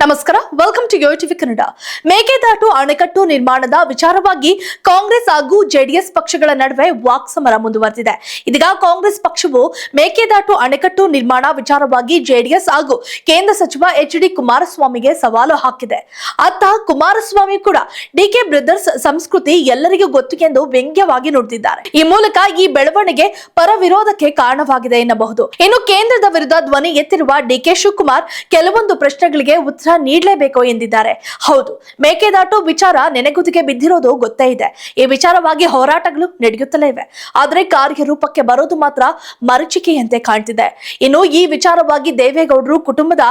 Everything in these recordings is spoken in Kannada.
ನಮಸ್ಕಾರ welcome to Yo TV Kannada Mekedatu ಅಣೆಕಟ್ಟು ನಿರ್ಮಾಣದ ವಿಚಾರವಾಗಿ ಕಾಂಗ್ರೆಸ್ ಹಾಗೂ ಜೆಡಿಎಸ್ ಪಕ್ಷಗಳ ನಡುವೆ ವಾಕ್ಸಮರ ಮುಂದುವರೆದಿದೆ. ಇದೀಗ ಕಾಂಗ್ರೆಸ್ ಪಕ್ಷವು ಮೇಕೆದಾಟು ಅಣೆಕಟ್ಟು ನಿರ್ಮಾಣ ವಿಚಾರವಾಗಿ ಜೆಡಿಎಸ್ ಹಾಗೂ ಕೇಂದ್ರ ಸಚಿವ ಎಚ್ ಡಿ ಕುಮಾರಸ್ವಾಮಿಗೆ ಸವಾಲು ಹಾಕಿದೆ. ಅತ್ತ ಕುಮಾರಸ್ವಾಮಿ ಕೂಡ ಡಿಕೆ ಬ್ರದರ್ಸ್ ಸಂಸ್ಕೃತಿ ಎಲ್ಲರಿಗೂ ಗೊತ್ತು ಎಂದು ವ್ಯಂಗ್ಯವಾಗಿ ನುಡಿದಿದ್ದಾರೆ. ಈ ಮೂಲಕ ಈ ಬೆಳವಣಿಗೆ ಪರ ವಿರೋಧಕ್ಕೆ ಕಾರಣವಾಗಿದೆ ಎನ್ನಬಹುದು. ಇನ್ನು ಕೇಂದ್ರದ ವಿರುದ್ಧ ಧ್ವನಿ ಎತ್ತಿರುವ ಡಿಕೆ ಶಿವಕುಮಾರ್ ಕೆಲವೊಂದು ಪ್ರಶ್ನೆಗಳಿಗೆ ಉತ್ತರ ನೀಡಲೇಬೇಕು ಎಂದಿದ್ದಾರೆ. ಹೌದು, ಮೇಕೆದಾಟು ವಿಚಾರ ನೆನೆಗುದಿಗೆ ಬಿದ್ದಿರೋದು ಗೊತ್ತೇ ಇದೆ. ಈ ವಿಚಾರವಾಗಿ ಹೋರಾಟಗಳು ನಡೆಯುತ್ತಲೇ ಇವೆ. ಆದರೆ ಕಾರ್ಯರೂಪಕ್ಕೆ ಬರೋದು ಮಾತ್ರ ಮರುಚಿಕೆಯಂತೆ ಕಾಣ್ತಿದೆ. ಇನ್ನು ಈ ವಿಚಾರವಾಗಿ ದೇವೇಗೌಡರು ಕುಟುಂಬದ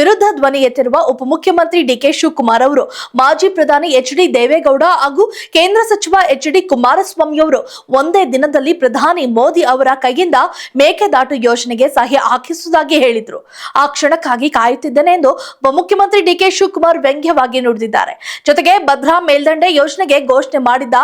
ವಿರುದ್ಧ ಧ್ವನಿ ಎತ್ತಿರುವ ಉಪಮುಖ್ಯಮಂತ್ರಿ ಡಿಕೆ ಶಿವಕುಮಾರ್ ಅವರು, ಮಾಜಿ ಪ್ರಧಾನಿ ಎಚ್ ಡಿ ದೇವೇಗೌಡ ಹಾಗೂ ಕೇಂದ್ರ ಸಚಿವ ಎಚ್ ಡಿ ಕುಮಾರಸ್ವಾಮಿ ಅವರು ಒಂದೇ ದಿನದಲ್ಲಿ ಪ್ರಧಾನಿ ಮೋದಿ ಅವರ ಕೈಯಿಂದ ಮೇಕೆದಾಟು ಯೋಜನೆಗೆ ಸಹಿ ಹಾಕಿಸುವುದಾಗಿ ಹೇಳಿದ್ರು. ಆ ಕ್ಷಣಕ್ಕಾಗಿ ಕಾಯುತ್ತಿದ್ದೇನೆ ಎಂದು ಉಪಮುಖ್ಯಮಂತ್ರಿ ಡಿಕೆ ಶಿವಕುಮಾರ್ ವ್ಯಂಗ್ಯವಾಗಿ ನುಡಿದಿದ್ದಾರೆ. ಜೊತೆಗೆ ಭದ್ರಾ ಮೇಲ್ದಂಡೆ ಯೋಜನೆಗೆ ಘೋಷಣೆ ಮಾಡಿದ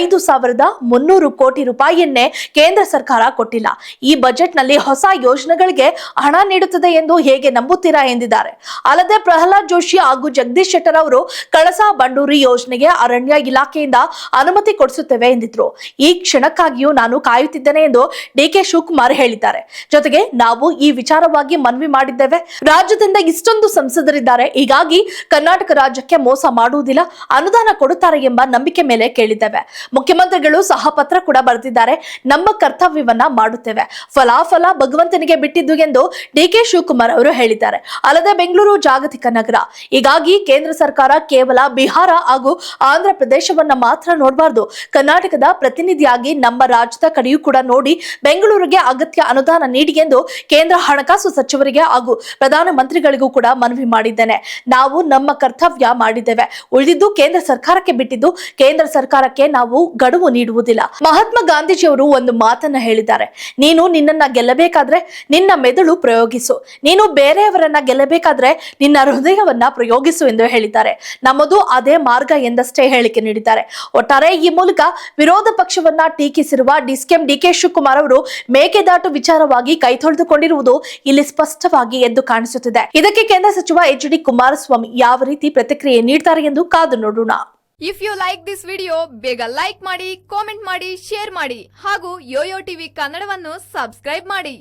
ಐದು ಸಾವಿರದ ಮುನ್ನೂರು ಕೋಟಿ ರೂಪಾಯಿಯನ್ನೇ ಕೇಂದ್ರ ಸರ್ಕಾರ ಕೊಟ್ಟಿಲ್ಲ. ಈ ಬಜೆಟ್ನಲ್ಲಿ ಹೊಸ ಯೋಜನೆಗಳಿಗೆ ಹಣ ನೀಡುತ್ತದೆ ಎಂದು ಹೇಗೆ ನಂಬುತ್ತೀರಾ ಎಂದಿದ್ದಾರೆ. ಅಲ್ಲದೆ ಪ್ರಹ್ಲಾದ್ ಜೋಶಿ ಹಾಗೂ ಜಗದೀಶ್ ಶೆಟ್ಟರ್ ಅವರು ಕಳಸಾ ಬಂಡೂರಿ ಯೋಜನೆಗೆ ಅರಣ್ಯ ಇಲಾಖೆಯಿಂದ ಅನುಮತಿ ಕೊಡಿಸುತ್ತೇವೆ ಎಂದಿದ್ರು. ಈ ಕ್ಷಣಕ್ಕಾಗಿಯೂ ನಾನು ಕಾಯುತ್ತಿದ್ದೇನೆ ಎಂದು ಡಿಕೆ ಶಿವಕುಮಾರ್ ಹೇಳಿದ್ದಾರೆ. ಜೊತೆಗೆ ನಾವು ಈ ವಿಚಾರವಾಗಿ ಮನವಿ ಮಾಡಿದ್ದೇವೆ. ರಾಜ್ಯದಿಂದ ಇಷ್ಟೊಂದು ಸಂಸದರಿದ್ದಾರೆ. ಹೀಗಾಗಿ ಕರ್ನಾಟಕ ರಾಜ್ಯಕ್ಕೆ ಮೋಸ ಮಾಡುವುದಿಲ್ಲ, ಅನುದಾನ ಕೊಡುತ್ತಾರೆ ಎಂಬ ನಂಬಿಕೆ ಮೇಲೆ ಕೇಳಿದ್ದೇವೆ. ಮುಖ್ಯಮಂತ್ರಿಗಳು ಸಹ ಪತ್ರ ಕೂಡ ಬರೆದಿದ್ದಾರೆ. ನಮ್ಮ ಕರ್ತವ್ಯವನ್ನ ಮಾಡುತ್ತೇವೆ. ಫಲಾಫಲ ಭಗವಂತನಿಗೆ ಬಿಟ್ಟಿದ್ದು ಎಂದು ಡಿಕೆ ಶಿವಕುಮಾರ್ ಅವರು ಹೇಳಿದ್ದಾರೆ. ಅಲ್ಲದೆ ಬೆಂಗಳೂರು ಜಾಗತಿಕ ನಗರ. ಹೀಗಾಗಿ ಕೇಂದ್ರ ಸರ್ಕಾರ ಕೇವಲ ಬಿಹಾರ ಹಾಗೂ ಆಂಧ್ರ ಪ್ರದೇಶವನ್ನ ಮಾತ್ರ ನೋಡಬಾರ್ದು. ಕರ್ನಾಟಕದ ಪ್ರತಿನಿಧಿಯಾಗಿ ನಮ್ಮ ರಾಜ್ಯದ ಕಡೆಯೂ ಕೂಡ ನೋಡಿ ಬೆಂಗಳೂರಿಗೆ ಅಗತ್ಯ ಅನುದಾನ ನೀಡಿ ಎಂದು ಕೇಂದ್ರ ಹಣಕಾಸು ಸಚಿವರಿಗೆ ಹಾಗೂ ಪ್ರಧಾನಮಂತ್ರಿಗಳಿಗೂ ಕೂಡ ಮನವಿ ಮಾಡಿದ್ದೇನೆ. ನಾವು ನಮ್ಮ ಕರ್ತವ್ಯ ಮಾಡಿದ್ದೇವೆ. ಉಳಿದಿದ್ದು ಕೇಂದ್ರ ಸರ್ಕಾರಕ್ಕೆ ಬಿಟ್ಟಿದ್ದು ಕೇಂದ್ರ ಸರ್ಕಾರಕ್ಕೆ ನಾವು ಗಡುವು ನೀಡುವುದಿಲ್ಲ. ಮಹಾತ್ಮ ಗಾಂಧೀಜಿಯವರು ಒಂದು ಮಾತನ್ನ ಹೇಳಿದ್ದಾರೆ. ನೀನು ನಿನ್ನನ್ನ ಗೆಲ್ಲಬೇಕಾದ್ರೆ ನಿನ್ನ ಮೆದುಳು ಪ್ರಯೋಗಿಸು. ನೀನು ಬೇರೆಯವರನ್ನ ಗೆಲ್ಲಬೇಕಾದ್ರೆ ನಿನ್ನ ಹೃದಯವನ್ನ ಪ್ರಯೋಗಿಸು ಎಂದು ಹೇಳಿದ್ದಾರೆ. ನಮ್ಮದು ಅದೇ ಮಾರ್ಗ ಎಂದಷ್ಟೇ ಹೇಳಿಕೆ ನೀಡಿದ್ದಾರೆ. ಒಟ್ಟಾರೆ ಈ ಮೂಲಕ ವಿರೋಧ ಪಕ್ಷವನ್ನ ಟೀಕಿಸಿರುವ ಡಿಸ್ಕೆಂ ಡಿಕೆ ಶಿವಕುಮಾರ್ ಅವರು ಮೇಕೆದಾಟು ವಿಚಾರವಾಗಿ ಕೈ ತೊಳೆದುಕೊಂಡಿರುವುದು ಇಲ್ಲಿ ಸ್ಪಷ್ಟವಾಗಿ ಎದ್ದು ಕಾಣಿಸುತ್ತಿದೆ. ಇದಕ್ಕೆ ಕೇಂದ್ರ ಸಚಿವ ಎಚ್ ಡಿ ಕುಮಾರಸ್ವಾಮಿ ಯಾವ ರೀತಿ ಪ್ರತಿಕ್ರಿಯೆ ನೀಡ್ತಾರೆ ಎಂದು ಕಾದು ನೋಡೋಣ. If you like this video ಬೇಗ ಲೈಕ್ ಮಾಡಿ ಕಾಮೆಂಟ್ ಮಾಡಿ ಶೇರ್ ಮಾಡಿ ಹಾಗೂ ಯೋಯೋ ಟಿವಿ ಕನ್ನಡವನ್ನು ಸಬ್ಸ್ಕ್ರೈಬ್ ಮಾಡಿ.